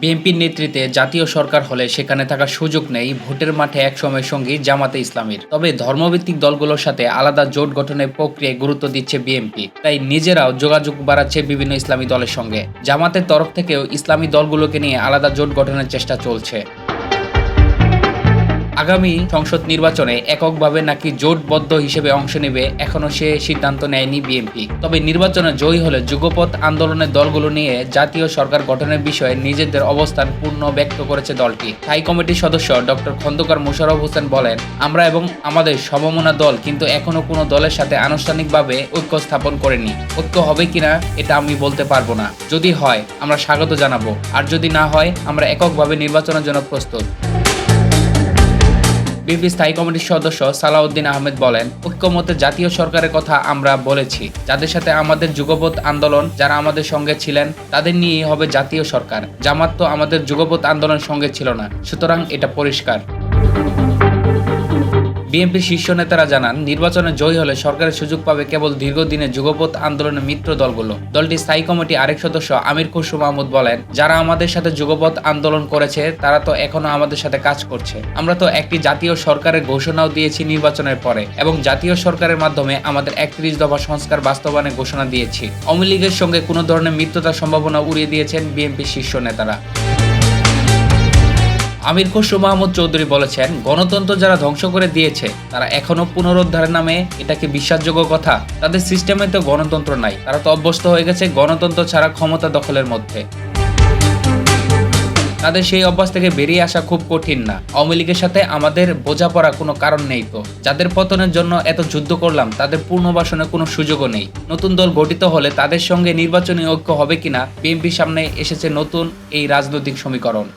বিএনপির নেতৃত্বে জাতীয় সরকার হলে সেখানে থাকার সুযোগ নেই ভোটের মাঠে এক সময় সঙ্গী জামাতে ইসলামীর। তবে ধর্মভিত্তিক দলগুলোর সাথে আলাদা জোট গঠনের প্রক্রিয়ায় গুরুত্ব দিচ্ছে বিএনপি। তাই নিজেরাও যোগাযোগ বাড়াচ্ছে বিভিন্ন ইসলামী দলের সঙ্গে। জামাতের তরফ থেকেও ইসলামী দলগুলোকে নিয়ে আলাদা জোট গঠনের চেষ্টা চলছে। আগামী সংসদ নির্বাচনে এককভাবে নাকি জোটবদ্ধ হিসেবে অংশ নেবে এখনও সে সিদ্ধান্ত নেয়নি বিএনপি। তবে নির্বাচনে জয়ী হলে যুগপথ আন্দোলনের দলগুলো নিয়ে জাতীয় সরকার গঠনের বিষয়ে নিজেদের অবস্থান পূর্ণ ব্যক্ত করেছে দলটি। স্থায়ী কমিটির সদস্য ডক্টর খন্দকার মোশাররফ হোসেন বলেন, আমরা এবং আমাদের সমমনা দল কিন্তু এখনও কোনো দলের সাথে আনুষ্ঠানিকভাবে ঐক্য স্থাপন করেনি। ঐক্য হবে কিনা এটা আমি বলতে পারব না। যদি হয়, আমরা স্বাগত জানাব। আর যদি না হয়, আমরা এককভাবে নির্বাচনের জন্য প্রস্তুত। বিএনপি স্থায়ী কমিটির সদস্য সালাউদ্দিন আহমেদ বলেন, ঐক্যমতে জাতীয় সরকারের কথা আমরা বলেছি। যাদের সাথে আমাদের যুগপৎ আন্দোলন, যারা আমাদের সঙ্গে ছিলেন, তাদের নিয়েই হবে জাতীয় সরকার। জামাত তো আমাদের যুগপৎ আন্দোলন সঙ্গে ছিল না। সুতরাং এটা পরিষ্কার। বিএনপি শীর্ষ নেতারা জানান, নির্বাচনে জয়ী হলে সরকারের সুযোগ পাবে কেবল দীর্ঘদিনের যুগপৎ আন্দোলনের মিত্র দলগুলো। দলটির স্থায়ী কমিটি আরেক সদস্য আমির খুশরু মাহমুদ বলেন, যারা আমাদের সাথে যুগপৎ আন্দোলন করেছে, তারা তো এখনও আমাদের সাথে কাজ করছে। আমরা তো একটি জাতীয় সরকারের ঘোষণাও দিয়েছি নির্বাচনের পরে এবং জাতীয় সরকারের মাধ্যমে আমাদের একত্রিশ দফা সংস্কার বাস্তবায়নের ঘোষণা দিয়েছি। আওয়ামী লীগের সঙ্গে কোনো ধরনের মিত্রতার সম্ভাবনা উড়িয়ে দিয়েছেন বিএনপি শীর্ষ নেতারা। আমির খসরু মাহমুদ চৌধুরী বলেছেন, গণতন্ত্র যারা ধ্বংস করে দিয়েছে, তারা এখনও পুনরুদ্ধারের নামে এটাকে বিশ্বাসযোগ্য কথা। তাদের সিস্টেমে তো গণতন্ত্র নাই। তারা তো অভ্যস্ত হয়ে গেছে গণতন্ত্র ছাড়া ক্ষমতা দখলের মধ্যে। তাদের সেই অভ্যাস থেকে বেরিয়ে আসা খুব কঠিন না। আওয়ামী লীগের সাথে আমাদের বোঝাপড়া কোনো কারণ নেই তো। যাদের পতনের জন্য এত যুদ্ধ করলাম, তাদের পুনর্বাসনের কোনো সুযোগও নেই। নতুন দল গঠিত হলে তাদের সঙ্গে নির্বাচনী ঐক্য হবে কিনা, বিএনপির সামনে এসেছে নতুন এই রাজনৈতিক সমীকরণ।